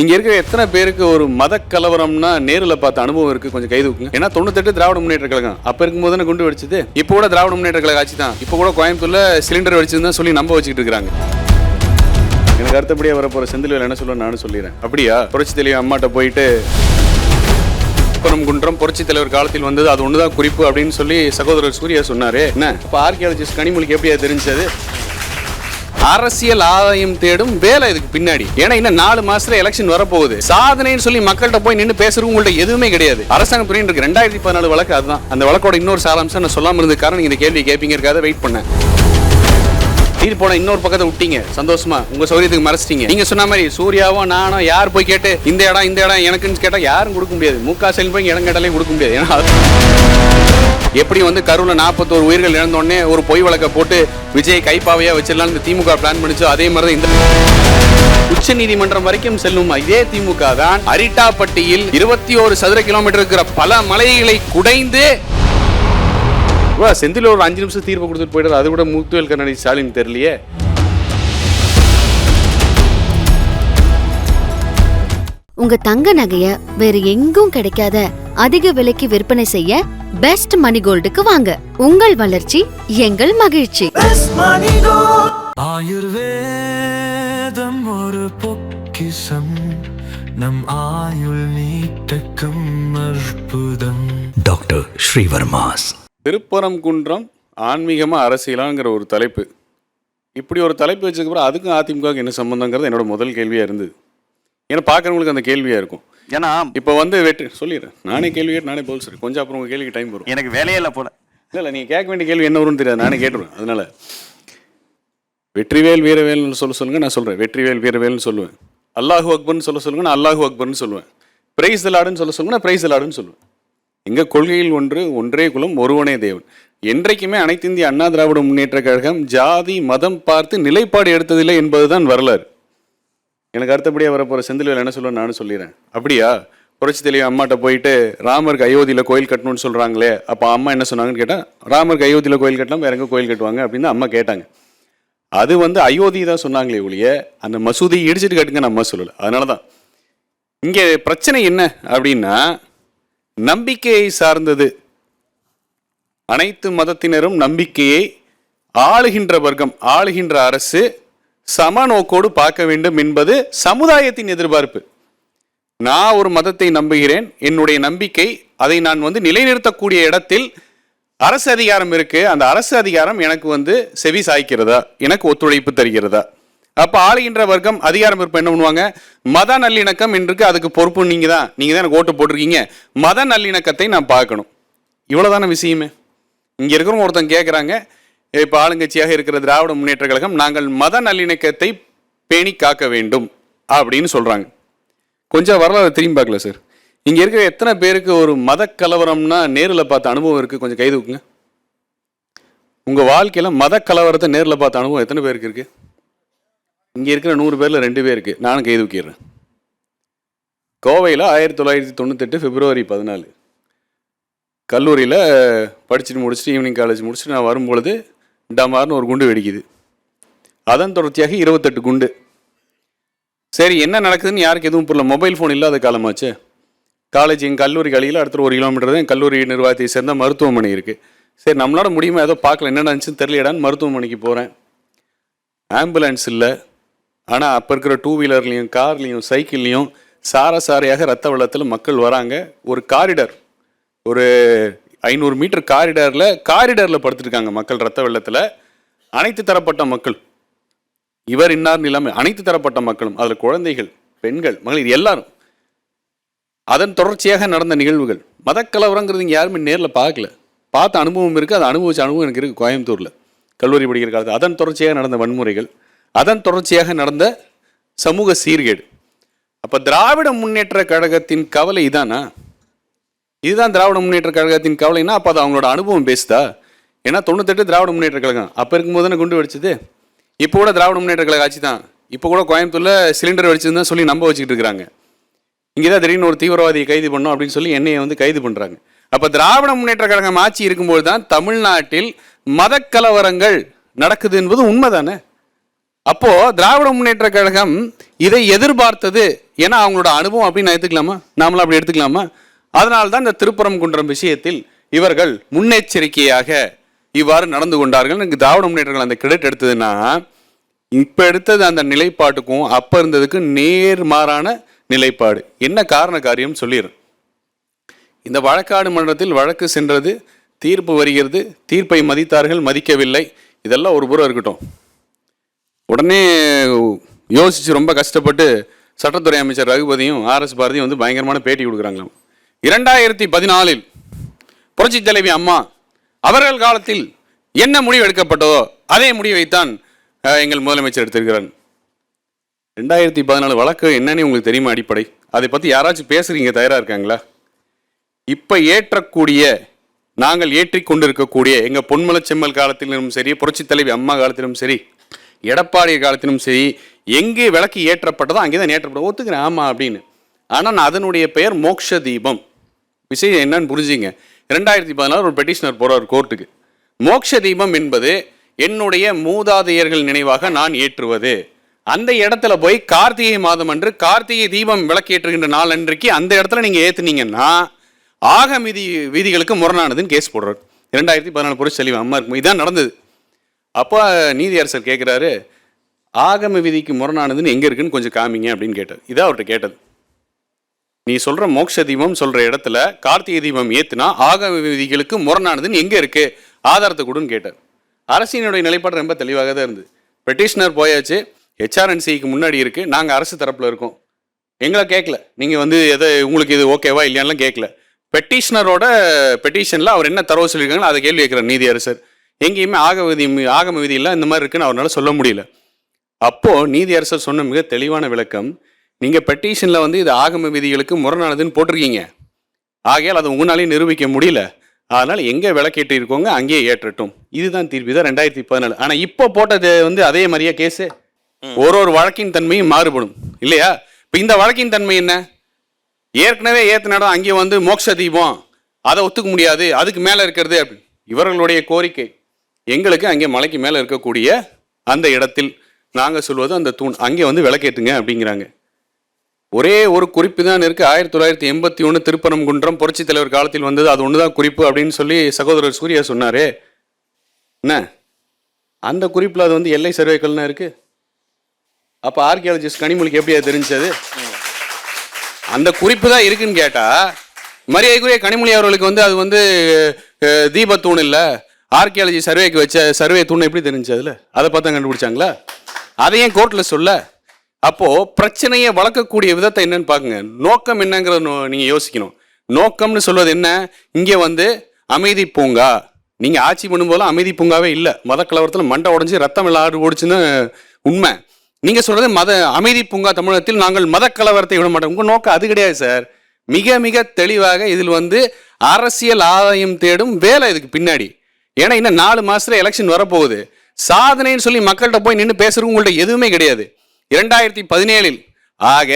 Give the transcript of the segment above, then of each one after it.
இங்க இருக்கிற எத்தனை பேருக்கு ஒரு மத கலவரம்னா நேர்ல பார்த்த அனுபவம் இருக்கு? கொஞ்சம் கைது ஏன்னா தொண்ணூத்தெட்டு திராவிட முன்னேற்ற கழகம். அப்ப இருக்கும்போது தானே குண்டு வெடிச்சது? இப்போ கூட திராவிட முன்னேற்ற கழக ஆட்சி தான். இப்போ கூட கோயம்புத்தூர்ல சிலிண்டர் வெடிச்சதுன்னு சொல்லி நம்ப வச்சுக்கிட்டு இருக்காங்க எனக்கு அடுத்தபடியா வரப்போற செந்தில் என்ன சொல்ல நானும் சொல்லிடுறேன். அப்படியா? புரட்சி தலைவர் அம்மாட்ட போயிட்டு புறம் குன்றம் புரட்சி தலைவர் காலத்தில் வந்தது அது ஒண்ணுதான் குறிப்பு அப்படின்னு சொல்லி சகோதரர் சூர்யா சொன்னாரு. என்ன? இப்போ ஆர்கியாலஜிஸ்ட் கனிமொழிக்கு எப்படியா தெரிஞ்சது? அரசியல் ஆதாயம் தேடும் வேலை இதுக்கு பின்னாடி. ஏன்னா இன்னும் நாலு மாசத்துல எலெக்ஷன் வரப்போகுது. சாதனைன்னு சொல்லி மக்கள்கிட்ட போய் நின்று பேசுறது உங்கள்ட்ட எதுவுமே கிடையாது. அரசாங்கம் புரியும் இருக்கு ரெண்டாயிரத்தி பதினாலு வழக்கு அதுதான். அந்த வழக்கோட இன்னொரு சாராம்சம் நான் சொல்லாம இருந்த காரணம் நீங்க இந்த கேள்வி கேட்பீங்கிறக்காக வெயிட் பண்ணேன். தீர்ப்பு போன இன்னொரு பக்கத்தை விட்டீங்க. சந்தோஷமா. உங்க சௌரியத்துக்கு மறைச்சிட்டீங்க. நீங்க சொன்ன மாதிரி சூர்யாவோ நானோ யார் போய் கேட்டு இந்த இடம் இந்த இடம் எனக்குன்னு கேட்டா யாரும் கொடுக்க முடியாது. முக்கா செல் போய் இடம் கேட்டாலே கொடுக்க முடியாது. ஏன்னா எப்படி வந்து கரூரில் நாற்பத்தோரு உயிர்கள் இழந்த உடனே ஒரு பொய் வழக்க போட்டு விஜய் கைப்பாவையா வச்சிடலாம் இந்த திமுக பிளான் பண்ணிச்சோ அதே மாதிரி தான் இந்த உச்ச நீதிமன்றம் வரைக்கும் செல்லும் இதே திமுக தான் அரிட்டாப்பட்டியில் இருபத்தி ஒரு சதுர கிலோமீட்டர் இருக்கிற பல மலைகளை குடைந்து செந்தில் ஒரு அஞ்சு நிமிஷம் தீர்ப்பு கொடுத்துட்டு போயிடுறது அது கூட முத்துவேல் கருணாநிதி ஸ்டாலின் தெரியலையே. உங்க தங்க நகைய வேற எங்கும் கிடைக்காத அதிக விலைக்கு விற்பனை செய்ய பெஸ்ட் மணி கோல்டுக்கு வாங்க. உங்கள் வளர்ச்சி எங்கள் மகிழ்ச்சி. ஆயுர்வேதம் ஒரு பொக்கிஷம். நம் ஆயுள் நீட்டக்கும் அற்புதம். டாக்டர் ஸ்ரீவர்மாஸ். திருப்பரம் குன்றம் ஆன்மீகமா அரசியலாங்கிற ஒரு தலைப்பு. இப்படி ஒரு தலைப்பு வச்சதுக்கப்புறம் அதுக்கும் அதிமுகவுக்கு என்ன சம்பந்தங்கிறது என்னோட முதல் கேள்வியா இருந்தது. ஏன்னா பார்க்குறவங்களுக்கு அந்த கேள்வியா இருக்கும். ஏன்னா இப்போ வந்து வெற்றி சொல்லிடுறேன். நானே கேள்வி கேட்டு நானே பதில் சொல்றேன். கொஞ்சம் அப்புறம் உங்க கேள்விக்கு டைம் வரும். எனக்கு வேலையே இல்லை போல. இல்லை இல்லை நீங்கள் கேட்க வேண்டிய கேள்வி என்ன வரும்னு தெரியாது. நானே கேட்டுருவேன். அதனால வெற்றிவேல் வீரவேல்னு சொல்ல சொல்லுங்க நான் சொல்கிறேன் வெற்றிவேல் வீரவேல்னு சொல்லுவேன். அல்லாஹு அக்பர்னு சொல்ல சொல்லுங்க நான் அல்லாஹு அக்பர்னு சொல்லுவேன். பிரைஸ் தலாடுன்னு சொல்ல சொல்லுங்க நான் பிரைஸ் தலாடுன்னு சொல்லுவேன். எங்கள் கொள்கையில் ஒன்று ஒன்றே குலம் ஒருவனே தேவன். என்றைக்குமே அனைத்து இந்திய அண்ணா திராவிட முன்னேற்ற கழகம் ஜாதி மதம் பார்த்து நிலைப்பாடு எடுத்ததில்லை என்பதுதான் வரலாறு. எனக்கு அடுத்தபடியாக வரப்போகிற செந்தில்வேல் என்ன சொல்லணும் நானும் சொல்லிடுறேன் அப்படியா? புரட்சி தெளிவு அம்மாட்ட போயிட்டு ராமருக்கு அயோத்தியில் கோயில் கட்டணும்னு சொல்கிறாங்களே அப்போ அம்மா என்ன சொன்னாங்கன்னு கேட்டால் ராமருக்கு அயோத்தியில் கோயில் கட்டலாம் வேற எங்கே கோயில் கட்டுவாங்க? அப்படின்னு அம்மா கேட்டாங்க. அது வந்து அயோத்தி தான் சொன்னாங்களே ஒழிய அந்த மசூதி இடிச்சிட்டு கட்டுங்க அம்மா சொல்லலை. அதனால தான் இங்கே பிரச்சனை என்ன அப்படின்னா நம்பிக்கையை சார்ந்தது. அனைத்து மதத்தினரும் நம்பிக்கையை ஆளுகின்ற வர்க்கம் ஆளுகின்ற அரசு சம நோக்கோடு பார்க்க வேண்டும் என்பது சமுதாயத்தின் எதிர்பார்ப்பு. நான் ஒரு மதத்தை நம்புகிறேன். என்னுடைய நம்பிக்கை அதை நான் வந்து நிலைநிறுத்தக்கூடிய இடத்தில் அரசு அதிகாரம் இருக்கு. அந்த அரசு அதிகாரம் எனக்கு வந்து செவி சாய்க்கிறதா? எனக்கு ஒத்துழைப்பு தருகிறதா? அப்போ ஆளுகின்ற வர்க்கம் அதிகாரம் இருப்ப என்ன பண்ணுவாங்க? மத நல்லிணக்கம் என்றுக்கு அதுக்கு பொறுப்பு நீங்கள் தான் நீங்கள் தான் எனக்கு ஓட்டு போட்டிருக்கீங்க. மத நல்லிணக்கத்தை நான் பார்க்கணும். இவ்வளோதான விஷயமே? இங்கே இருக்கிறவங்க ஒருத்தன் கேட்குறாங்க இப்போ ஆளுங்கட்சியாக இருக்கிற திராவிட முன்னேற்ற கழகம் நாங்கள் மத நல்லிணக்கத்தை பேணி காக்க வேண்டும் அப்படின்னு சொல்றாங்க. கொஞ்சம் வரலாறு திரும்பி பார்க்கல சார். இங்க இருக்கிற எத்தனை பேருக்கு ஒரு மத கலவரம்னா நேரில் பார்த்த அனுபவம் இருக்கு? கொஞ்சம் கைது வைக்குங்க உங்க வாழ்க்கையில மத கலவரத்தை நேரில் பார்த்த அனுபவம் எத்தனை பேருக்கு இருக்கு? இங்க இருக்கிற நூறு பேர்ல ரெண்டு பேருக்கு. நானும் கைது கோவையில் ஆயிரத்தி தொள்ளாயிரத்தி தொண்ணூத்தெட்டு பிப்ரவரி பதினாலு. கல்லூரியில் படிச்சுட்டு முடிச்சுட்டு ஈவினிங் காலேஜ் முடிச்சுட்டு நான் வரும்பொழுது டமார்னு ஒரு குண்டு வெடிக்குது. அதன் தொடர்ச்சியாக இருபத்தெட்டு குண்டு. சரி என்ன நடக்குதுன்னு யாருக்கு எதுவும் புரியல. மொபைல் ஃபோன் இல்லாத காலமாச்சு. காலேஜ் எங்கள் கல்லூரி கழியில் அடுத்த ஒரு கிலோமீட்டர் தான் கல்லூரி நிர்வாகத்தை சேர்ந்த மருத்துவமனை இருக்குது சரி நம்மளோட முடியுமா ஏதோ பார்க்கல. என்ன நடந்துச்சுன்னு தெரியலடான்னு மருத்துவமனைக்கு போகிறேன் ஆம்புலன்ஸ் இல்லை. ஆனால் அப்போ இருக்கிற டூ வீலர்லேயும் கார்லேயும் சைக்கிள்லேயும் சார சாரையாக ரத்த வெள்ளத்தில் மக்கள் வராங்க. ஒரு காரிடர் ஒரு ஐநூறு மீட்டர் காரிடாரில் காரிடாரில் படுத்துருக்காங்க மக்கள் ரத்த வெள்ளத்தில். அனைத்து தரப்பட்ட மக்கள். இவர் இன்னார் இல்லாமல் அனைத்து தரப்பட்ட மக்களும் அதில் குழந்தைகள் பெண்கள் மகளிர் எல்லாரும். அதன் தொடர்ச்சியாக நடந்த நிகழ்வுகள். மதக்கலவரங்கிறது இங்கே யாருமே நேரில் பார்க்கல. பார்த்த அனுபவம் இருக்குது அதை அனுபவிச்ச அனுபவம் எனக்கு இருக்குது கோயம்புத்தூரில். கல்லூரி படிக்கிற காலத்தில் அதன் தொடர்ச்சியாக நடந்த வன்முறைகள் அதன் தொடர்ச்சியாக நடந்த சமூக சீர்கேடு. அப்போ திராவிட முன்னேற்ற கழகத்தின் கவலை இதானா? இதுதான் திராவிட முன்னேற்ற கழகத்தின் கவலைன்னா அப்போ அது அவங்களோட அனுபவம் பேசுதா? ஏன்னா தொண்ணூத்தெட்டு திராவிட முன்னேற்ற கழகம். அப்போ இருக்கும்போது தானே குண்டு வெடிச்சது? இப்போ கூட திராவிட முன்னேற்ற கழக ஆட்சி தான். இப்போ கூட கோயம்புத்தூரில் சிலிண்டர் வெடிச்சதுன்னு தான் சொல்லி நம்ப வச்சுக்கிட்டு இருக்கிறாங்க. இங்கே தான் திடீர்னு ஒரு தீவிரவாதியை கைது பண்ணோம் அப்படின்னு சொல்லி என்னையை வந்து கைது பண்ணுறாங்க அப்போ திராவிட முன்னேற்ற கழகம் ஆட்சி இருக்கும்போது தான் தமிழ்நாட்டில் மத கலவரங்கள் நடக்குது என்பது உண்மைதானே? அப்போது திராவிட முன்னேற்ற கழகம் இதை எதிர்பார்த்தது ஏன்னா அவங்களோட அனுபவம் அப்படின்னு நான் எடுத்துக்கலாமா? நாமளும் அப்படி எடுத்துக்கலாமா? அதனால்தான் இந்த திருப்பரங்குன்றம் விஷயத்தில் இவர்கள் முன்னெச்சரிக்கையாக இவ்வாறு நடந்து கொண்டார்கள். எனக்கு திராவிட முன்னேற்றங்கள் அந்த கிரெடிட் எடுத்ததுன்னா இப்போ எடுத்தது அந்த நிலைப்பாட்டுக்கும் அப்போ இருந்ததுக்கு நேர்மாறான நிலைப்பாடு. என்ன காரண காரியம் சொல்லிடுறேன் இந்த வழக்காடு மன்றத்தில் வழக்கு சென்றது தீர்ப்பு வருகிறது தீர்ப்பை மதித்தார்கள் மதிக்கவில்லை. இதெல்லாம் ஒரு புறம் இருக்கட்டும். உடனே யோசித்து ரொம்ப கஷ்டப்பட்டு சட்டத்துறை அமைச்சர் ரகுபதியும் ஆர்எஸ் பாரதியும் வந்து பயங்கரமான பேட்டி கொடுக்குறாங்களாம். இரண்டாயிரத்தி பதினாலில் புரட்சி தலைவி அம்மா அவர்கள் காலத்தில் என்ன முடிவு எடுக்கப்பட்டதோ அதே முடிவைத்தான் எங்கள் முதலமைச்சர் எடுத்திருக்கிறார். ரெண்டாயிரத்தி பதினாலு வழக்கு என்னன்னு உங்களுக்கு தெரியுமா அடிப்படை? அதை பற்றி யாராச்சும் பேசுகிறீங்க தயாராக இருக்காங்களா? இப்போ ஏற்றக்கூடிய நாங்கள் ஏற்றிக் கொண்டிருக்கக்கூடிய எங்கள் பொன்மலச்செம்மல் காலத்திலும் சரி புரட்சி தலைவி அம்மா காலத்திலும் சரி எடப்பாடி காலத்திலும் சரி எங்கே விளக்கு ஏற்றப்பட்டதோ அங்கே தான் ஏற்றப்படும். ஒத்துக்கிறேன் ஆமாம் அப்படின்னு. ஆனால் அதனுடைய பெயர் மோக்ஷ தீபம் விஷயம் என்னன்னு புரிஞ்சுங்க. ரெண்டாயிரத்தி பதினாறு ஒரு பெட்டிஷனர் போகிறார் கோர்ட்டுக்கு மோக்ஷ தீபம் என்பது என்னுடைய மூதாதையர்கள் நினைவாக நான் ஏற்றுவது. அந்த இடத்துல போய் கார்த்திகை மாதம் அன்று கார்த்திகை தீபம் விளக்கேற்றுகின்ற நாள் அன்றைக்கு அந்த இடத்துல நீங்கள் ஏற்றுனீங்கன்னா ஆக மீதி வீதிகளுக்கு முரணானதுன்னு கேஸ் போடுறாரு. ரெண்டாயிரத்தி பதினாலு புரட்சி செல்வி அம்மா இருக்கும். இதான் நடந்தது. அப்போ நீதியரசர் கேட்குறாரு ஆகம விதிக்கு முரணானதுன்னு எங்கே இருக்குன்னு கொஞ்சம் காமிங்க அப்படின்னு கேட்டார். இதான் அவர்கிட்ட கேட்டது. நீ சொல்ற மோட்ச தீபம் சொல்ற இடத்துல கார்த்திகை தீபம் ஏத்துனா ஆகம விதிகளுக்கு முரணானதுன்னு எங்க இருக்கு? ஆதாரத்தை கொடுன்னு கேட்டார். அரசினுடைய நிலைப்பாடு ரொம்ப தெளிவாக தான் இருந்து பெட்டிஷனர் போயாச்சு ஹெச்ஆர்என்சிக்கு முன்னாடி இருக்கு நாங்க அரசு தரப்புல இருக்கோம். எங்களை கேட்கல நீங்க வந்து எதை உங்களுக்கு இது ஓகேவா இல்லையான்லாம் கேட்கல பெட்டிஷனரோட பெட்டிஷன்ல அவர் என்ன தரவு சொல்லியிருக்காங்களோ அதை கேள்வி கேட்கிறார் நீதியரசர். எங்கேயுமே ஆக விதி ஆகம விதி இந்த மாதிரி இருக்குன்னு அவரால் சொல்ல முடியல. அப்போ நீதியரசர் சொன்ன மிக தெளிவான விளக்கம் நீங்க பெட்டிஷன்ல வந்து இது ஆகம விதிகளுக்கு முரணானதுன்னு போட்டிருக்கீங்க. ஆகையால் அதை உங்களாலையும் நிரூபிக்க முடியல. அதனால எங்க விளக்கேற்றி இருக்கோங்க அங்கேயே ஏற்றட்டும். இதுதான் தீர்ப்பு. தான் ரெண்டாயிரத்தி பதினாலு. ஆனா இப்போ போட்டது வந்து அதே மாதிரியா கேஸு ஒரு ஒரு வழக்கின் தன்மையும் மாறுபடும். இல்லையா? இப்போ இந்த வழக்கின் தன்மை என்ன? ஏற்கனவே ஏத்தினடம் அங்கே வந்து மோட்ச தீபம். அதை ஒத்துக்க முடியாது. அதுக்கு மேலே இருக்கிறது அப்படி இவர்களுடைய கோரிக்கை. எங்களுக்கு அங்கே மலைக்கு மேலே இருக்கக்கூடிய அந்த இடத்தில் நாங்கள் சொல்வது அந்த தூண். அங்கே வந்து விளக்கேற்றுங்க அப்படிங்கிறாங்க. ஒரே ஒரு குறிப்பு தான் இருக்குது ஆயிரத்தி தொள்ளாயிரத்தி எண்பத்தி ஒன்று திருப்பரங்குன்றம் புரட்சி தலைவர் காலத்தில் வந்தது. அது ஒன்று தான் குறிப்பு அப்படின்னு சொல்லி சகோதரர் சூர்யா சொன்னார். என்ன? அந்த குறிப்பில் அது வந்து எல்லை சர்வேக்கள்னா இருக்குது அப்போ ஆர்கியாலஜிஸ்ட் கனிமொழிக்கு எப்படி அது தெரிஞ்சது? அந்த குறிப்பு தான் இருக்குன்னு கேட்டால் மரியாதைக்குரிய கனிமொழி அவர்களுக்கு வந்து அது வந்து தீபத்தூண் இல்லை. ஆர்கியாலஜி சர்வேக்கு வச்ச சர்வே தூண் எப்படி தெரிஞ்சு அதில்? அதை பார்த்தா கண்டுபிடிச்சாங்களா? அதை ஏன் கோர்ட்டில் சொல்ல. அப்போ பிரச்சனையை வளர்க்கக்கூடிய விதத்தை என்னன்னு பாக்குங்க. நோக்கம் என்னங்கிறத நீங்கள் நீங்க யோசிக்கணும். நோக்கம்னு சொல்வது என்ன? இங்க வந்து அமைதி பூங்கா. நீங்க ஆட்சி பண்ணும்போது அமைதி பூங்காவே இல்லை. மத கலவரத்தில் மண்டை உடஞ்சி ரத்தம் எல்லாம் ஓடிச்சுன்னு உண்மை. நீங்க சொல்றது மத அமைதி பூங்கா தமிழகத்தில் நாங்கள் மத கலவரத்தை விட மாட்டோம். உங்க நோக்கம் அது கிடையாது சார். மிக மிக தெளிவாக இதில் வந்து அரசியல் ஆதாயம் தேடும் வேலை இதுக்கு பின்னாடி. ஏன்னா இன்னும் நாலு மாசத்துல எலெக்ஷன் வரப்போகுது. சாதனைன்னு சொல்லி மக்கள்கிட்ட போய் நின்று பேசுறது உங்கள்ட்ட எதுவுமே கிடையாது. இரண்டாயிரத்தி பதினேழில் ஆக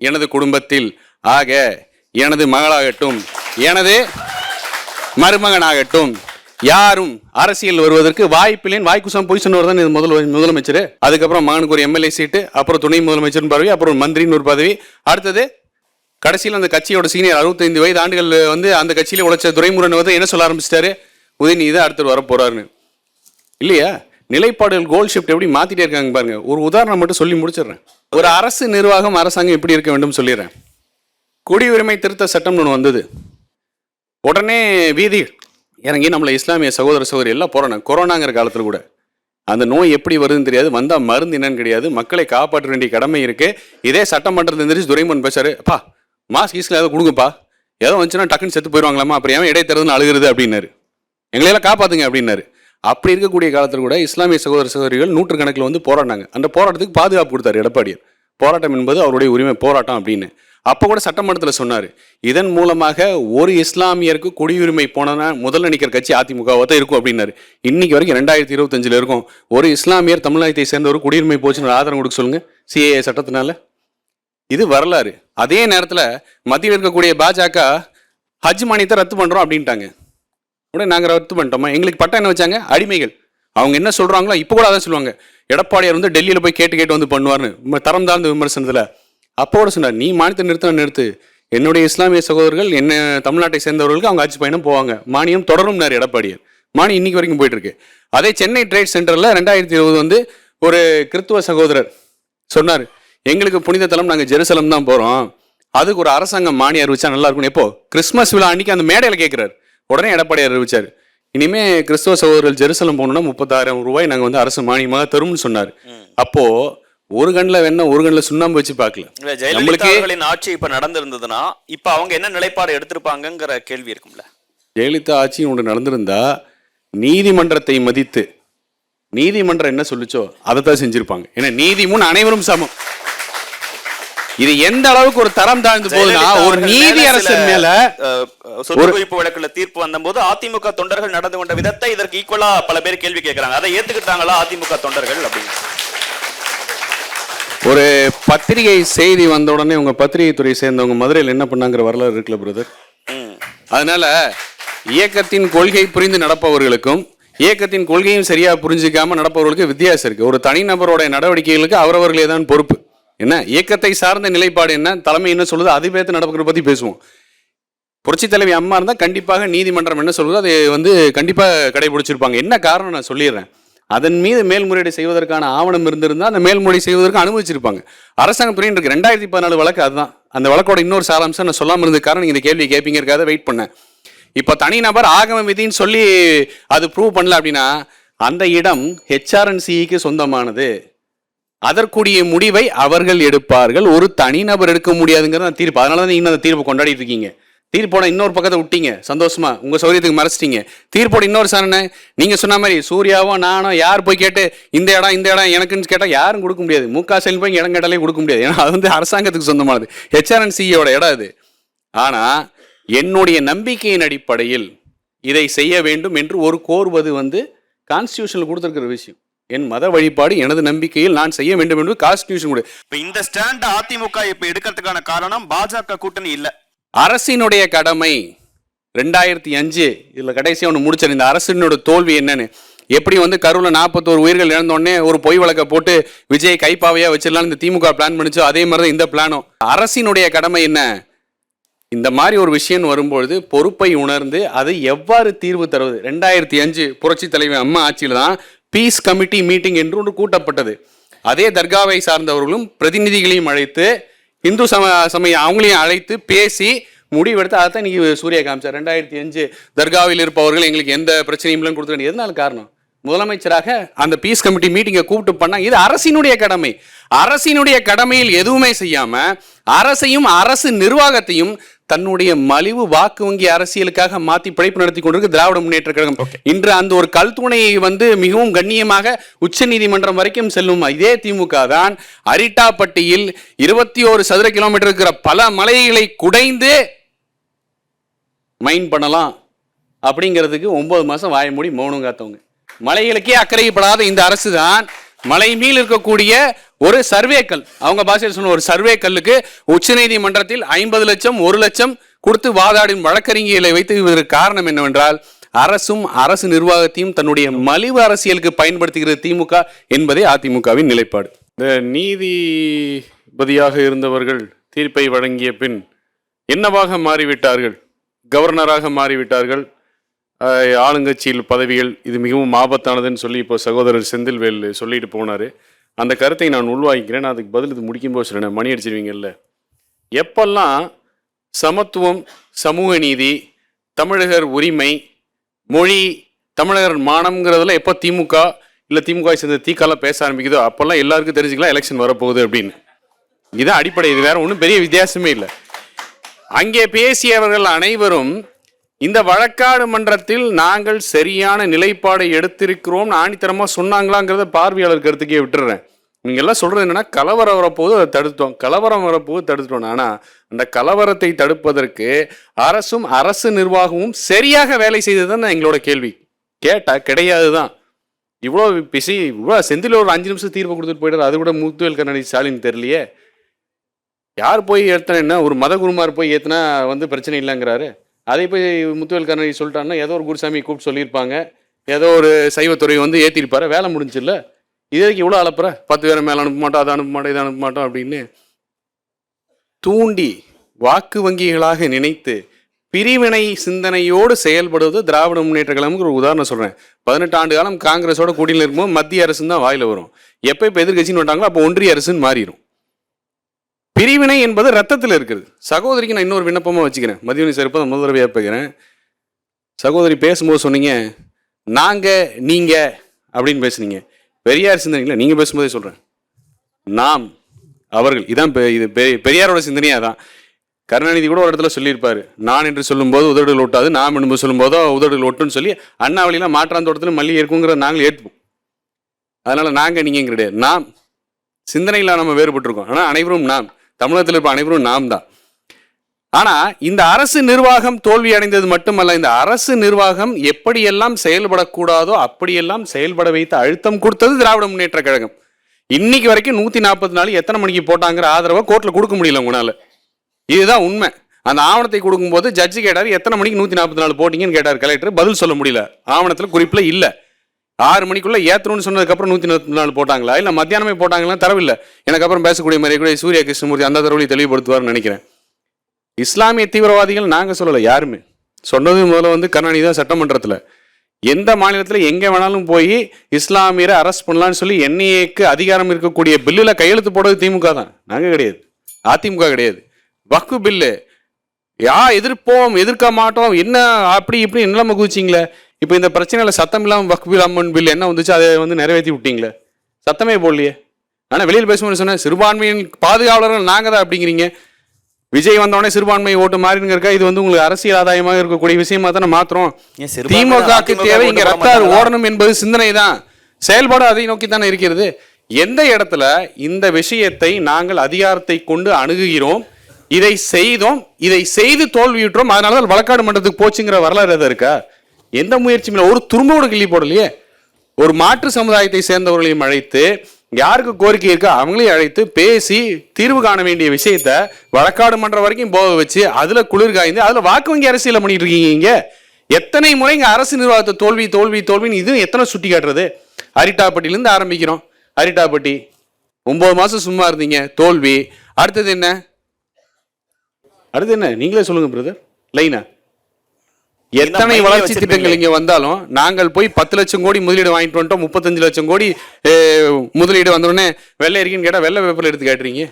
எனது குடும்பத்தில் ஆக எனது மகளாகட்டும் எனது மருமகனாகட்டும் யாரும் அரசியல் வருவதற்கு வாய்ப்பில்லைன்னு வாய்க்குசம் போய் சொன்னவர் தான் இது முதல் முதலமைச்சர். அதுக்கப்புறம் மகனுக்கு ஒரு எம்எல்ஏ சீட்டு அப்புறம் துணை முதலமைச்சர் பதவி அப்புறம் மந்திரின்னு ஒரு பதவி. அடுத்தது கடைசியில் அந்த கட்சியோட சீனியர் அறுபத்தைந்து வயது ஆண்டுகள் வந்து அந்த கட்சியில் உழைச்ச துரைமுருகன் வந்து என்ன சொல்ல ஆரம்பிச்சிட்டாரு? உதயநிதி தான் அடுத்து வர போறாருன்னு இல்லையா? நிலைப்பாடுகள் கோல் ஷிஃப்ட் எப்படி மாத்திட்டே இருக்காங்க பாருங்க. ஒரு உதாரணம் மட்டும் சொல்லி முடிச்சிடுறேன். ஒரு அரசு நிர்வாகம் அரசாங்கம் எப்படி இருக்க வேண்டும் சொல்லிடுறேன். குடியுரிமை திருத்த சட்டம்னு ஒன்று வந்தது. உடனே வீதி இறங்கி நம்மளை இஸ்லாமிய சகோதர சகோதரி எல்லாம் போறாங்க. கொரோனாங்கிற காலத்தில் கூட. அந்த நோய் எப்படி வருதுன்னு தெரியாது. வந்தால் மருந்து என்னன்னு கிடையாது. மக்களை காப்பாற்ற வேண்டிய கடமை இருக்குது இதே சட்டமன்றத்தில் எந்திரிச்சு துரைமன் பேசாரு அப்பா மாஸ்க் கீஸ்ல ஏதோ கொடுங்கப்பா. ஏதோ வந்துச்சுன்னா டக்குன்னு செத்து போயிடுவாங்களாமா? அப்புறம் ஏன் இடைத்தரதுன்னு அழுகுறது? அப்படின்னாரு. எங்களையெல்லாம் காப்பாத்துங்க அப்படின்னாரு. அப்படி இருக்கக்கூடிய காலத்தில் கூட இஸ்லாமிய சகோதர சகோதரிகள் நூற்றுக்கணக்கில் வந்து போராடினாங்க. அந்த போராட்டத்துக்கு பாதுகாப்பு கொடுத்தாரு எடப்பாடியார். போராட்டம் என்பது அவருடைய உரிமை போராட்டம் அப்படின்னு. அப்போ கூட சட்டமன்றத்தில் சொன்னார். இதன் மூலமாக ஒரு இஸ்லாமியருக்கு குடியுரிமை போனனா முதல்ல நிற்கிற கட்சி அதிமுகவாக தான் இருக்கும் அப்படின்னாரு. இன்னைக்கு வரைக்கும் ரெண்டாயிரத்தி இருபத்தஞ்சில் இருக்கும். ஒரு இஸ்லாமியர் தமிழ்நாட்டை சேர்ந்த ஒரு குடியுரிமை போச்சுன்னு ஆதரவு கொடுக்க சொல்லுங்கள் சிஏஏ சட்டத்தினால. இது வரலாறு. அதே நேரத்தில் மத்தியில் இருக்கக்கூடிய பாஜக ஹஜ் மானியத்தை ரத்து பண்ணுறோம் அப்படின்ட்டாங்க. உடனே நாங்கள் ரத்து பண்ணிட்டோமா? எங்களுக்கு பட்டம் என்ன வச்சாங்க? அடிமைகள். அவங்க என்ன சொல்கிறாங்களோ இப்போ கூட அதான் சொல்லுவாங்க. எடப்பாடியார் வந்து டெல்லியில் போய் கேட்டு கேட்டு வந்து பண்ணுவார்னு. நம்ம தரம் தாழ்ந்த விமர்சனத்தில். அப்போட சொன்னார் நீ மானியத்தை நிறுத்த நிறுத்து. என்னுடைய இஸ்லாமிய சகோதரர்கள் என்ன தமிழ்நாட்டை சேர்ந்தவர்களுக்கு அவங்க ஆட்சி பயணம் போவாங்க. மானியம் தொடரும்னார் எடப்பாடியார். மானியம் இன்னைக்கு வரைக்கும் போயிட்டு இருக்கு அதே சென்னை ட்ரேட் சென்டரில் ரெண்டாயிரத்தி இருபது வந்து ஒரு கிறித்துவ சகோதரர் சொன்னார் எங்களுக்கு புனித தலம் நாங்கள் ஜெருசலம் தான் போகிறோம் அதுக்கு ஒரு அரசாங்கம் மானியம் அறிவிச்சா நல்லா இருக்கும் எப்போ? கிறிஸ்மஸ் விழா அன்னைக்கு அந்த மேடையில் கேட்குறாரு உடனே எடப்பாடியார் அறிவிச்சார். இனிமே கிறிஸ்துவ சகோதரர்கள் ஜெருசலம் போகணும்னா முப்பத்தாயிரம் ரூபாய் நாங்கள் வந்து அரசு மானியமாக தரும்னு சொன்னார். அப்போ ஒரு கண்ணில் வேணா ஒரு கண்ணில் சுண்ணாம்பு வச்சு பார்க்கல. இல்ல ஜெயலலிதா நம்மளுக்கு அவர்களின் ஆட்சி இப்ப நடந்திருந்ததுன்னா இப்ப அவங்க என்ன நிலைப்பாடு எடுத்திருப்பாங்கங்கிற கேள்வி இருக்கும்ல. ஜெயலலிதா ஆட்சி ஒன்று நடந்திருந்தா நீதிமன்றத்தை மதித்து நீதிமன்றம் என்ன சொல்லுச்சோ அதை தான் செஞ்சிருப்பாங்க. ஏன்னா நீதி முன் அனைவரும் சமம். இது எந்த அளவுக்கு ஒரு தரம் தாழ்ந்து போகுதுன்னா ஒரு நீதி அரசன் மேல சொத்து குவிப்பு வழக்குல தீர்ப்பு வந்தபோது அதிமுக தொண்டர்கள் நடந்து கொண்ட விதத்தை இதற்கு ஈக்குவலா பல பேர் கேள்வி கேட்கறாங்க. அதை ஏத்துக்கிட்டாங்களா அதிமுக தொண்டர்கள் அப்படின்னு? ஒரு பத்திரிகை செய்தி வந்த உடனே உங்க பத்திரிகை துறை சேர்ந்தவங்க மதுரையில் என்ன பண்ணாங்கிற வரலாறு இருக்குல்ல பிரதர். அதனால இயக்கத்தின் கொள்கை புரிந்து நடப்பவர்களுக்கும் இயக்கத்தின் கொள்கையும் சரியா புரிஞ்சுக்காம நடப்பவர்களுக்கு வித்தியாசம் இருக்கு. ஒரு தனிநபரோட நடவடிக்கைகளுக்கு அவரவர்களே தான் பொறுப்பு. என்ன? இயக்கத்தை சார்ந்த நிலைப்பாடு என்ன? தலைமை என்ன சொல்லுது? அது பேத்து நடப்புகிற பற்றி பேசுவோம். புரட்சி தலைவி அம்மா இருந்தால் கண்டிப்பாக நீதிமன்றம் என்ன சொல்லுதோ? அதை வந்து கண்டிப்பாக கடைபிடிச்சிருப்பாங்க. என்ன காரணம்? நான் சொல்லிடுறேன். அதன் மீது மேல்முறையீடு செய்வதற்கான ஆவணம் இருந்திருந்தால் அந்த மேல்முறை செய்வதற்கு அனுமதிச்சிருப்பாங்க. அரசாங்கம் துறையின் இருக்கு ரெண்டாயிரத்தி பதினாலு வழக்கு அதுதான். அந்த வழக்கோட இன்னொரு சாராம்சம் நான் சொல்லாமல் இருந்த காரணம் நீங்கள் இந்த கேள்வி கேட்பீங்கிறக்காக வெயிட் பண்ணேன். இப்போ தனிநபர் ஆகம விதின்னு சொல்லி அது ப்ரூவ் பண்ணல அப்படின்னா அந்த இடம் ஹெச்ஆர்என்சிக்கு சொந்தமானது. அதற்குரிய முடிவை அவர்கள் எடுப்பார்கள். ஒரு தனிநபர் எடுக்க முடியாதுங்கிறது தீர்ப்பு. அதனால தான் இன்னும் அந்த தீர்ப்பு கொண்டாடிட்டு இருக்கீங்க. தீர்ப்போட இன்னொரு பக்கத்தை விட்டீங்க. சந்தோஷமா. உங்க சௌரியத்துக்கு மறைச்சிட்டீங்க. தீர்ப்போட இன்னொரு சார் நீங்க சொன்ன மாதிரி சூர்யாவோ நானோ யார் போய் கேட்டு இந்த இடம் இந்த இடம் எனக்குன்னு கேட்டால் யாரும் கொடுக்க முடியாது. முக ஸ்டாலின் போய் இடம் கேட்டாலே கொடுக்க முடியாது. ஏன்னா அது வந்து அரசாங்கத்துக்கு சொந்தமானது. ஹெச்ஆர்என்சியோட இடம் அது. ஆனா என்னுடைய நம்பிக்கையின் அடிப்படையில் இதை செய்ய வேண்டும் என்று ஒரு கோருவது வந்து கான்ஸ்டியூஷனில் கொடுத்துருக்கிற விஷயம். என் மத வழிபாடு எனது நம்பிக்கையில் நான் செய்ய வேண்டும் என்று கான்ஸ்டியூஷன் கொடு. இப்ப இந்த ஸ்டாண்ட் அதிமுக இப்ப எடுக்கிறதுக்கான காரணம் பாஜக கூட்டணி இல்ல. அரசினுடைய கடமை ரெண்டாயிரத்தி அஞ்சு இதில் கடைசியாக ஒன்று முடிச்சேன் இந்த அரசினோட தோல்வி என்னன்னு. எப்படி வந்து கரூரில் நாற்பத்தோரு உயிர்கள் இழந்தோடனே ஒரு பொய் வழக்கை போட்டு விஜய் கைப்பாவையாக வச்சிடலாம்னு இந்த திமுக பிளான் பண்ணிச்சோ அதே மாதிரி தான் இந்த பிளானும் அரசினுடைய கடமை என்ன? இந்த மாதிரி ஒரு விஷயம் வரும்பொழுது பொறுப்பை உணர்ந்து அதை எவ்வாறு தீர்வு தருவது? ரெண்டாயிரத்தி அஞ்சு புரட்சி தலைவர் அம்மா ஆட்சியில் தான் பீஸ் கமிட்டி மீட்டிங் என்று ஒன்று கூட்டப்பட்டது. அதே தர்காவை சார்ந்தவர்களும் பிரதிநிதிகளையும் அழைத்து இந்து சம சமய அவங்களையும் அழைத்து பேசி முடிவெடுத்து அதை தான் இன்னைக்கு சூர்யா காமிச்சார். ரெண்டாயிரத்தி அஞ்சு தர்காவில் இருப்பவர்கள் எங்களுக்கு எந்த பிரச்சனையும் இல்லைன்னு கொடுத்துருக்காங்க. எதனால காரணம்? முதலமைச்சராக அந்த பீஸ் கமிட்டி மீட்டிங்கை கூப்பிட்டு பண்ணால் இது அரசினுடைய கடமை. அரசினுடைய கடமையில் எதுவுமே செய்யாம அரசையும் அரசு நிர்வாகத்தையும் தன்னுடைய மலிவு வாக்கு வங்கி அரசியலுக்காக மாத்தி பிழைப்பு நடத்தி கொண்டிருக்கு திராவிட முன்னேற்ற கழகம். இன்று அந்த ஒரு கல்துணையை வந்து மிகவும் கண்ணியமாக உச்ச நீதிமன்றம் வரைக்கும் செல்லும் இதே திமுக தான் அரிட்டாப்பட்டியில் இருபத்தி ஒரு சதுர கிலோமீட்டர் இருக்கிற பல மலைகளை குடைந்து மைண்ட் பண்ணலாம் அப்படிங்கிறதுக்கு ஒன்பது மாசம் வாய மூடி மௌனம் காத்தவங்க. மலைகளுக்கே அக்கறைப்படாத இந்த அரசு தான். மலை மீள் இருக்கக்கூடிய ஒரு சர்வே கல். அவங்க பாஷையில் சொன்ன ஒரு சர்வே கல்லுக்கு உச்சநீதிமன்றத்தில் ஐம்பது லட்சம் ஒரு லட்சம் கொடுத்து வாதாடும் வழக்கறிஞர்களை வைத்து இதற்கு காரணம் என்னவென்றால் அரசும் அரசு நிர்வாகத்தையும் தன்னுடைய மலிவு அரசியலுக்கு பயன்படுத்துகிறது திமுக என்பதே அதிமுகவின் நிலைப்பாடு. இந்த நீதிபதியாக இருந்தவர்கள் தீர்ப்பை வழங்கிய பின் என்னவாக மாறிவிட்டார்கள்? கவர்னராக மாறிவிட்டார்கள்? ஆளுங்கட்சியில் பதவிகள் இது மிகவும் ஆபத்தானதுன்னு சொல்லி இப்போ சகோதரர் செந்தில்வேல் சொல்லிட்டு போனார். அந்த கருத்தை நான் உள்வாங்கிக்கிறேன். நான் அதுக்கு பதில் இது முடிக்கும்போது சொல்கிறேன் மணி அடிச்சிருவீங்கல்ல. எப்பெல்லாம் சமத்துவம் சமூக நீதி தமிழகர் உரிமை மொழி தமிழகர் மானம்ங்கிறதுல எப்போ திமுக இல்லை திமுக சேர்ந்த தீக்காலாம் பேச ஆரம்பிக்குதோ அப்போல்லாம் எல்லாருக்கும் தெரிஞ்சுக்கலாம் எலெக்ஷன் வரப்போகுது அப்படின்னு. இதுதான் அடிப்படை. இது வேற ஒன்றும் பெரிய வித்தியாசமே இல்லை. அங்கே பேசியவர்கள் அனைவரும் இந்த வழக்காடு மன்றத்தில் நாங்கள் சரியான நிலைப்பாடை எடுத்திருக்கிறோம். ஆணித்தரமாக சொன்னாங்களாங்கிறத பார்வையாளர் கருத்துக்கே விட்டுறேன். நீங்க எல்லாம் சொல்கிறது என்னென்னா கலவரம் வரப்போது அதை தடுத்தோம் கலவரம் வரப்போது தடுத்துட்டோம். ஆனால் அந்த கலவரத்தை தடுப்பதற்கு அரசும் அரசு நிர்வாகமும் சரியாக வேலை செய்தது தான் எங்களோட கேள்வி. கேட்டால் கிடையாது தான் இவ்வளோ பிசி இவ்வளோ செந்தில் ஒரு அஞ்சு நிமிஷம் தீர்ப்பு கொடுத்துட்டு போயிட்டார். அது கூட முத்துவேல் கருணாநிதி ஸ்டாலின் தெரியலையே. யார் போய் ஏற்றினா என்ன? ஒரு மதகுருமார் போய் ஏற்றினா வந்து பிரச்சனை இல்லைங்கிறாரு. அதை போய் முத்துவேல் கருணாநிதி சொல்லிட்டான்னா ஏதோ ஒரு குருசாமி கூப்பிட்டு சொல்லியிருப்பாங்க. ஏதோ ஒரு சைவத்துறை வந்து ஏற்றிருப்பாரு வேலை முடிஞ்சில்ல. இதுக்கு இவ்வளோ அளப்புற பத்து பேரை மேலே அனுப்ப மாட்டோம் அதை அனுப்ப மாட்டோம் இதை அனுப்ப மாட்டோம் அப்படின்னு தூண்டி வாக்கு வங்கிகளாக நினைத்து பிரிவினை சிந்தனையோடு செயல்படுவது திராவிட முன்னேற்ற கழகம்னு ஒரு உதாரணம் சொல்கிறேன் பதினெட்டு ஆண்டு காலம் காங்கிரஸோட கூட்டியில் இருக்கும்போது மத்திய அரசு தான் வாயில் வரும். எப்போ இப்போ எதிர்கட்சின்னு வந்தாங்களோ அப்போ ஒன்றிய அரசுன்னு மாறிடும் பிரிவினை என்பது ரத்தத்தில் இருக்குது. சகோதரிக்கு நான் இன்னொரு விண்ணப்பமாக வச்சுக்கிறேன். மதியம் இப்போ முதல் தடவையாக பேக்கிறேன் சகோதரி பேசும்போது சொன்னீங்க நாங்கள் நீங்கள் அப்படின்னு பேசுனீங்க. பெரியார் சிந்தனைங்களா? நீங்கள் பேசும்போதே சொல்கிறேன் நாம் அவர்கள். இதான் பெ- இது பெரியாரோட சிந்தனையாக தான் கருணாநிதி கூட ஒரு இடத்துல சொல்லியிருப்பார். நான் என்று சொல்லும்போது உதடுகள் ஒட்டாது நாம் என்று சொல்லும்போதோ உதடுகள் ஒட்டுன்னு சொல்லி அண்ணாவளியில் மாற்றாந்தோட்டத்தில் மல்லிகை இருக்குங்கிறத நாங்கள் ஏற்றுப்போம் அதனால் நாங்கள் நீங்கள் கிடையாது நாம் சிந்தனையில் நம்ம வேறுபட்டிருக்கோம். ஆனால் அனைவரும் நாம். தமிழகத்தில் இருப்ப அனைவரும் நாம் தான் ஆனால் இந்த அரசு நிர்வாகம் தோல்வி அடைந்தது மட்டுமல்ல இந்த அரசு நிர்வாகம் எப்படியெல்லாம் செயல்படக்கூடாதோ அப்படியெல்லாம் செயல்பட வைத்து அழுத்தம் கொடுத்தது திராவிட முன்னேற்ற கழகம். இன்னைக்கு வரைக்கும் நூற்றி நாற்பத்தி நாலு எத்தனை மணிக்கு போட்டாங்கிற ஆதரவை கோர்ட்டில் கொடுக்க முடியல உங்களால். இதுதான் உண்மை. அந்த ஆவணத்தை கொடுக்கும்போது ஜட்ஜு கேட்டார் எத்தனை மணிக்கு நூற்றி நாற்பத்தி நாலு போட்டிங்கன்னு கேட்டார் கலெக்டர் பதில் சொல்ல முடியல. ஆவணத்தில் குறிப்பில் இல்லை. ஆறு மணிக்குள்ளே ஏற்றணும்னு சொன்னதுக்கப்புறம் நூற்றி நாற்பத்தி நாலு போட்டாங்களா? இல்லை மத்தியானமே போட்டாங்களா? தரவில்லை. எனக்கு அப்புறம் பேசக்கூடிய மாதிரி கூட சூர்யா கிருஷ்ணமூர்த்தி அந்த தரவுகளை தெளிவுபடுத்துவார்னு நினைக்கிறேன். இஸ்லாமிய தீவிரவாதிகள் நாங்கள் சொல்லலை யாருமே. சொன்னது முதல்ல வந்து கருணாநிதி தான் சட்டமன்றத்தில். எந்த மாநிலத்தில் எங்கே வேணாலும் போய் இஸ்லாமியரை அரெஸ்ட் பண்ணலான்னு சொல்லி என்ஐஏக்கு அதிகாரம் இருக்கக்கூடிய பில்லில் கையெழுத்து போடுறது திமுக தான். நாங்கள் கிடையாது. அதிமுக கிடையாது. வக்கு பில்லு. யா எதிர்ப்போம் எதிர்க்க மாட்டோம் என்ன அப்படி இப்படி நிலைமை குதிச்சிங்களே? இப்போ இந்த பிரச்சனையில் சத்தம் இல்லாமல் வக்கு பில் அம்மன் பில் என்ன வந்துச்சு? அதை வந்து நிறைவேற்றி விட்டீங்களே? சத்தமே போடலையே. ஆனால் வெளியில் பேசும்போது சொன்னேன் சிறுபான்மையின் பாதுகாவலர்கள் நாங்கள் தான் அப்படிங்கிறீங்க. விஜய் வந்தோடனே சிறுபான்மை ஓட்டு மாறினுங்க இருக்கா? இது வந்து உங்களுக்கு அரசியல் ஆதாயமாக இருக்கக்கூடிய விஷயமா தானே மாத்திரம் திமுகக்கு தேவை இங்க ரத்தார்? ஓடணும் என்பது சிந்தனை தான் செயல்பாடு அதை நோக்கி தானே இருக்கிறது. எந்த இடத்துல இந்த விஷயத்தை நாங்கள் அதிகாரத்தை கொண்டு அணுகுகிறோம்? இதை செய்தோம் இதை செய்து தோல்வியுற்றோம். அதனால தான் வழக்காடு மன்றத்துக்கு போச்சுங்கிற வரலாறு எதாவது இருக்கா? எந்த முயற்சியும் இல்லை. ஒரு துரும்ப கூட கிள்ளி போடலையே. ஒரு மாற்று சமுதாயத்தை சேர்ந்தவர்களையும் அழைத்து யாருக்கு கோரிக்கை இருக்கோ அவங்களையும் அழைத்து பேசி தீர்வு காண வேண்டிய விஷயத்த வழக்காடு மன்றம் வரைக்கும் போக வச்சு அதில் குளிர் காய்ந்து அதில் வாக்கு வங்கி அரசியலில் பண்ணிட்டு இருக்கீங்க எத்தனை முறை இங்கே அரசு நிர்வாகத்தை தோல்வி தோல்வி தோல்வின்னு இது எத்தனை சுட்டி காட்டுறது? அரிட்டாப்பட்டிலேருந்து ஆரம்பிக்கிறோம். அரிட்டாப்பட்டி ஒம்பது மாதம் சும்மா இருந்தீங்க தோல்வி. அடுத்தது என்ன? அடுத்து என்ன? நீங்களே சொல்லுங்கள் பிரதர் லைனா எத்தனை வளர்ச்சி. திட்டங்கள் இங்க வந்தாலும் நாங்கள் போய் பத்து லட்சம் கோடி முதலீடு வாங்கிட்டு வந்துட்டோம் முப்பத்தஞ்சு லட்சம் கோடி முதலீடு வந்தோடனே வெள்ளை இருக்குன்னு கேட்டா வெள்ளை பேப்பர்ல எடுத்து காட்டுறீங்க.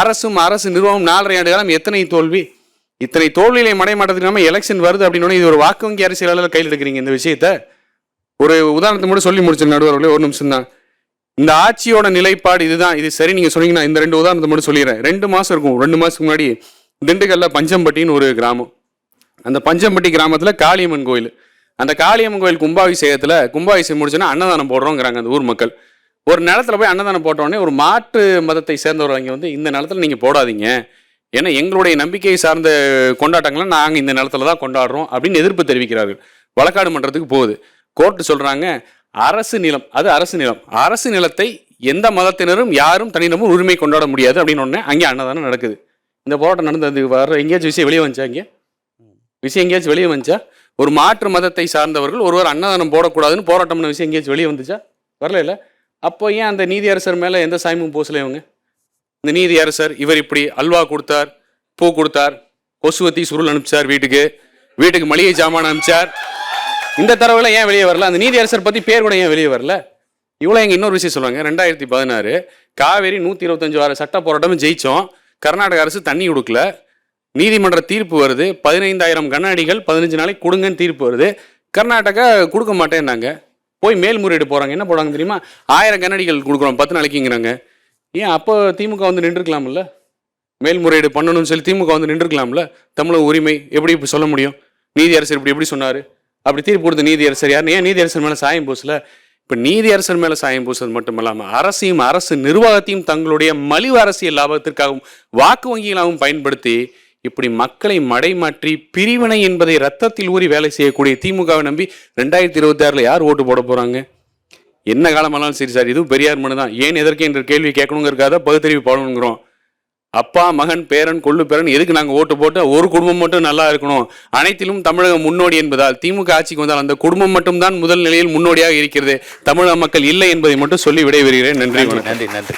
அரசும் அரசு நிர்வாகம் நாலரை ஆண்டு காலம் எத்தனை தோல்வி? இத்தனை தோல்வியிலே மடைமாட்டதுக்காம எலெக்ஷன் வருது அப்படின்னு இது ஒரு வாக்கு வங்கி அரசியலாளர் கையில் எடுக்கிறீங்க இந்த விஷயத்த. ஒரு உதாரணத்தை மட்டும் சொல்லி முடிச்ச நடுவர்களே ஒரு நிமிஷம் தான். இந்த ஆட்சியோட நிலைப்பாடு இதுதான். இது சரி நீங்க சொன்னீங்கன்னா இந்த ரெண்டு உதாரணத்தை மட்டும் சொல்லிடுறேன். ரெண்டு மாசம் இருக்கும். ரெண்டு மாசத்துக்கு முன்னாடி திண்டுக்கல்ல பஞ்சம்பட்டின்னு ஒரு கிராமம். அந்த பஞ்சம்பட்டி கிராமத்தில் காளியம்மன் கோயில். அந்த காளியம்மன் கோயில் கும்பாபிஷேகத்தில் கும்பாபிஷேகம் முடிச்சோன்னா அன்னதானம் போடுறோங்கிறாங்க அந்த ஊர் மக்கள். ஒரு நிலத்துல போய் அன்னதானம் போட்டோடனே ஒரு மாற்று மதத்தை சேர்ந்தவர் அங்கே வந்து இந்த நிலத்தில் நீங்கள் போடாதீங்க. ஏன்னா எங்களுடைய நம்பிக்கையை சார்ந்த கொண்டாட்டங்களை நாங்கள் இந்த நிலத்துல தான் கொண்டாடுறோம் அப்படின்னு எதிர்ப்பு தெரிவிக்கிறார்கள். வழக்காடு மன்றத்துக்கு போகுது. கோர்ட்டு சொல்கிறாங்க அரசு நிலம் அது அரசு நிலம். அரசு நிலத்தை எந்த மதத்தினரும் யாரும் தனிநபரும் உரிமை கொண்டாட முடியாது அப்படின்னு ஒன்று அங்கே அன்னதானம் நடக்குது. இந்த போராட்டம் நடந்தது வர எங்கேயாச்சும் விஷயம் வெளியே வந்துச்சா இங்கே? விஷயம் எங்கேயாச்சும் வெளியே வந்துச்சா? ஒரு மாற்று மதத்தை சார்ந்தவர்கள் ஒருவர் அன்னதானம் போடக்கூடாதுன்னு போராட்டம்னு விஷயம் எங்கேயாச்சும் வெளியே வந்துச்சா? வரல இல்லை அப்போ ஏன் அந்த நீதியரசர் மேலே எந்த சாயமும் பூசல இவங்க? இந்த நீதியரசர் இவர் இப்படி அல்வா கொடுத்தார் பூ கொடுத்தார் கொசுவத்தி சுருள் அனுப்பிச்சார் வீட்டுக்கு. வீட்டுக்கு மளிகை சாமான் அனுப்பிச்சார். இந்த தரவுல ஏன் வெளியே வரல? அந்த நீதியரசர் பற்றி பேர் கூட ஏன் வெளியே வரல? இவ்வளோ எங்கள் இன்னொரு விஷயம் சொல்லுவாங்க. ரெண்டாயிரத்தி பதினாறு காவேரி நூற்றி இருபத்தஞ்சு வார சட்ட போராட்டமும் ஜெயித்தோம் கர்நாடக அரசு தண்ணி கொடுக்கல நீதிமன்ற தீர்ப்பு வருது. பதினைந்தாயிரம் கண்ணாடிகள் பதினஞ்சு நாளைக்கு கொடுங்கன்னு தீர்ப்பு வருது. கர்நாடகா கொடுக்க மாட்டேன்னாங்க. போய் மேல்முறையீடு போகிறாங்க என்ன போடுறாங்க தெரியுமா? ஆயிரம் கண்ணாடிகள் கொடுக்குறோம். பத்து நாளைக்குங்கிறாங்க. ஏன் அப்போ திமுக வந்து நின்றுக்கலாம்ல மேல்முறையீடு பண்ணணும்னு சொல்லி திமுக வந்து நின்றுக்கலாம்ல தமிழக உரிமை எப்படி இப்படி சொல்ல முடியும்? நீதியரசர் இப்படி எப்படி சொன்னார்? அப்படி தீர்ப்பு கொடுத்த நீதியரசர் யார் ஏன் நீதியரசர் மேலே சாயம் பூசல? இப்போ நீதியரசர் மேலே சாயம் பூசது மட்டும் இல்லாமல் அரசையும் அரசு நிர்வாகத்தையும் தங்களுடைய மலிவு அரசியல் லாபத்திற்காகவும் வாக்கு வங்கிகளாகவும் பயன்படுத்தி இப்படி மக்களை மடைமாற்றி பிரிவினை என்பதை ரத்தத்தில் ஊறி வேலை செய்யக்கூடிய திமுகவை நம்பி ரெண்டாயிரத்தி இருபத்தி ஆறுல யார் ஓட்டு போட போறாங்க? என்ன காலமானாலும் சரி சார் இதுவும் பெரியார் மனு தான். ஏன் எதற்கு என்ற கேள்வி கேட்கணுங்கிறக்காக பகுத்தறிவு போடணுங்கிறோம். அப்பா மகன் பேரன் கொள்ளு பேரன் எதுக்கு நாங்க ஓட்டு போட்டு ஒரு குடும்பம் மட்டும் நல்லா இருக்கணும்? அனைத்திலும் தமிழகம் முன்னோடி என்பதால் திமுக ஆட்சிக்கு வந்தால் அந்த குடும்பம் மட்டும்தான் முதல் நிலையில் முன்னோடியாக இருக்கிறது. தமிழக மக்கள் இல்லை என்பதை மட்டும் சொல்லி விடைபெறுகிறேன். நன்றி நன்றி நன்றி.